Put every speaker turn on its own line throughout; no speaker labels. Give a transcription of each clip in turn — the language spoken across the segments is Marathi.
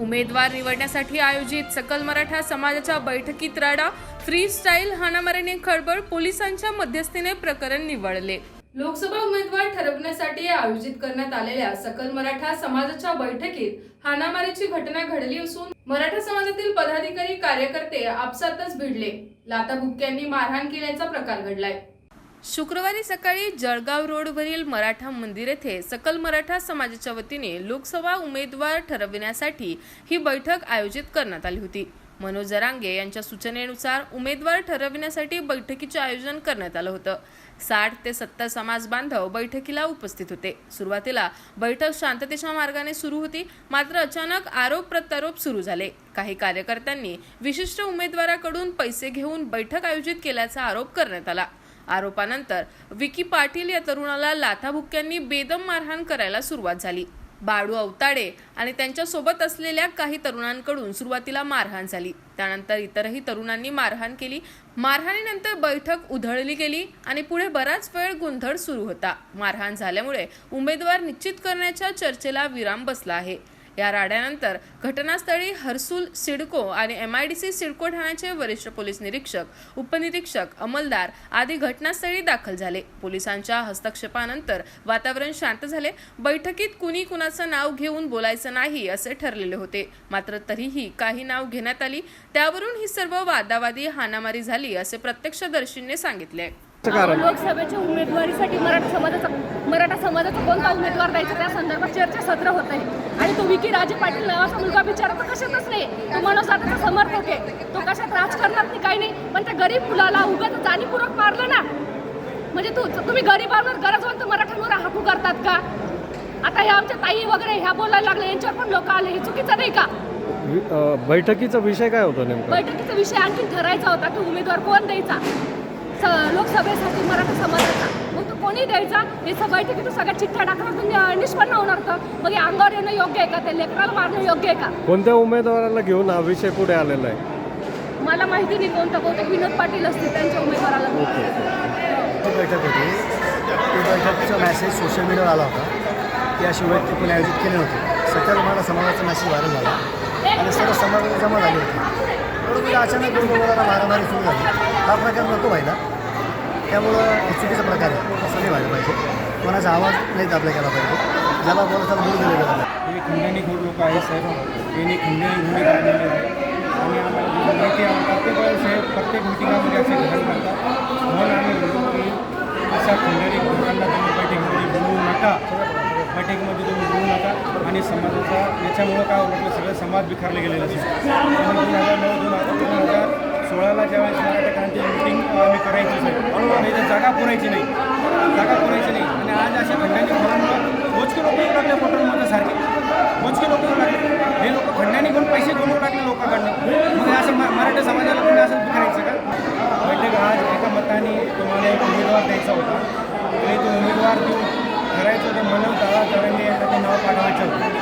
उमेदवार निवडण्यासाठी आयोजित सकल मराठा समाजाच्या बैठकीत राडा फ्री स्टाईल हाणामारीने खळबळ पोलिसांच्या मध्यस्थीने प्रकरण निवडले. लोकसभा उमेदवार ठरवण्यासाठी आयोजित करण्यात आलेल्या सकल मराठा समाजाच्या बैठकीत हाणामारीची घटना घडली असून मराठा समाजातील पदाधिकारी कार्यकर्ते आपसातच भिडले. लाताबुक्क्यांनी मारहाण केल्याचा प्रकार घडलाय. शुक्रवारी सकाळी जळगाव रोडवरील मराठा मंदिर येथे सकल मराठा समाजाच्या वतीने लोकसभा उमेदवार ठरविण्यासाठी ही बैठक आयोजित करण्यात आली होती. मनोज जरांगे यांच्या सूचनेनुसार उमेदवार ठरविण्यासाठी बैठकीचे आयोजन करण्यात आलं होतं. साठ ते सत्तर समाज बांधव बैठकीला उपस्थित होते. सुरुवातीला बैठक शांततेच्या मार्गाने सुरू होती मात्र अचानक आरोप प्रत्यारोप सुरू झाले. काही कार्यकर्त्यांनी विशिष्ट उमेदवाराकडून पैसे घेऊन बैठक आयोजित केल्याचा आरोप करण्यात आला. आरोपानंतर विकी पाटील या तरुणाला लाथाभुक्यांनी बेदम मारहाण करायला सुरुवात झाली. बाळू अवताडे आणि त्यांच्यासोबत असलेल्या काही तरुणांकडून सुरुवातीला मारहाण झाली. त्यानंतर इतरही तरुणांनी मारहाण केली. मारहाणीनंतर बैठक उधळली गेली आणि पुढे बराच वेळ गोंधळ सुरू होता. मारहाण झाल्यामुळे उमेदवार निश्चित करण्याच्या चर्चेला विराम बसला आहे. या राड्यानंतर घटनास्थळी हर्सुल सिडको आणि M I D C CIDCO ठाण्याचे वरिष्ठ पोलीस निरीक्षक उपनिरीक्षक अंमलदार आदी घटनास्थळी दाखल झाले. पोलिसांच्या हस्तक्षेपानंतर वातावरण शांत झाले. बैठकीत कुणी कुणाचं नाव घेऊन बोलायचं नाही असे ठरलेले होते. मात्र तरीही काही नाव घेण्यात आली. त्यावरून ही सर्व वादावादी हाणामारी झाली असे प्रत्यक्षदर्शींनी सांगितले.
लोकसभेच्या उमेदवारीसाठी मराठा समाजाचा समाजाचा कोणता उमेदवार द्यायचा त्या संदर्भात चर्चासत्र होत आहे आणि तो विकी राजे पाटील नावाचा मुलगा बिचारा तर कशातच नाही. तो मनोज दादाचा समर्थक आहे. तो कशात राजकारणात नाही काही नाही. पण त्या गरीब मुलाला उगाच जाणीवपूर्वक मारलं ना. म्हणजे तू तुम्ही गरीबांवर गरजवंत मराठ्यांवर हाकू करतात का? आता ह्या आमच्या ताई वगैरे ह्या बोलायला लागले यांच्यावर पण लोक आले. हे चुकीचं नाही का?
बैठकीचा विषय काय होता नेमका?
बैठकीचा विषय आणखी ठरायचा होता की उमेदवार कोण द्यायचा? लोकसभेसाठी मराठा समाजाचा. कोणी द्यायचा हे स- बैठकीतून सगळ्या चिठ्ठ्या टाकण्यातून निष्पन्न होणार तर. मग हे अंगावर येणं योग्य आहे का ते? लेकराला मारणं योग्य आहे का?
कोणत्या उमेदवाराला घेऊन हा विषय पुढे आलेला आहे?
मला माहिती नाही कोणतं बहुतेक विनोद पाटील असतील त्यांच्या उमेदवाराला.
ती बैठक होती. ती बैठकीचा मेसेज सोशल मीडियावर आला होता. की अशी व्यक्ती कोणी आयोजित केली होती सकल मराठा समाजाचा मेसेज व्हायरल झाला. आणि सर्व समाजाला जमा झाली होती. बरोबर अचानक गुरुगोबाला मारामारी सुरू झाली. हा प्रकार नको व्हायला. त्यामुळं चुकीचा प्रकार आहे. असं नाही व्हायला पाहिजे. कोणाचा आवाज नाही दाबला गेला पाहिजे. ज्याला बोलायचा मूळ दिला गेला पाहिजे
हे खंडणी खोड लोक आहेत साहेब. यांनी खंडणी गुन्हे काढलेले आहे. आणि आम्हाला माहिती आहे प्रत्येक वेळेस हे प्रत्येक मिटिंगामध्ये असे घडत करतात म्हणून आम्ही अशा खंडणी लोकांना तुम्ही बैठकीमध्ये बोलवू नका. बैठकीमध्ये तुम्ही बोलू नका. आणि समाजाचा याच्यामुळं काय होतं सगळं समाज बिखारले गेलेला असेल आणि दोन हजार नऊ दोन हजार दोन हजार सोळाला ज्यावेळेस मराठा क्रांती मिटिंग आम्ही करायची नाही तर जागा पुरायची नाही. जागा पुरायची नाही. आणि आज अशा खंडांनी खोरांवर मोजके लोक येऊ लागले मोटर सारखे. मोजके लोक येऊ लागले हे लोक खंडांनी घेऊन पैसे घेऊन लागले लोकांकडनं. मग असं मराठा समाजाला कोणी असं करायचं का? बैठक आज एका मताने तुम्हाला एक उमेदवार द्यायचा होता. आणि तो उमेदवार देऊन करायचं होतं मनोज दादा जरांगे यांना ते नाव पाठवायचं होतं.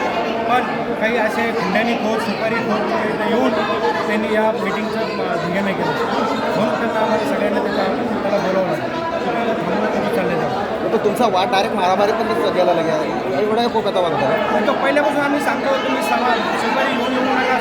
पण काही असे खंडांनी खोत सुपारी खोत येऊन त्यांनी या मिटिंगचं धिंगाणं केलं. म्हणून त्यांना आम्हाला सगळ्यांना त्याचा त्याला बोलावलं तुम्हाला थांबवलं तुम्ही चालले जाऊ.
तो तुमचा वाद डायरेक्ट मारामारी पण गेला लगे एवढा खूप आता वागता
पण तो पहिल्यापासून आम्ही सांगतो तुम्ही समा सुपारी घेऊन येऊ नका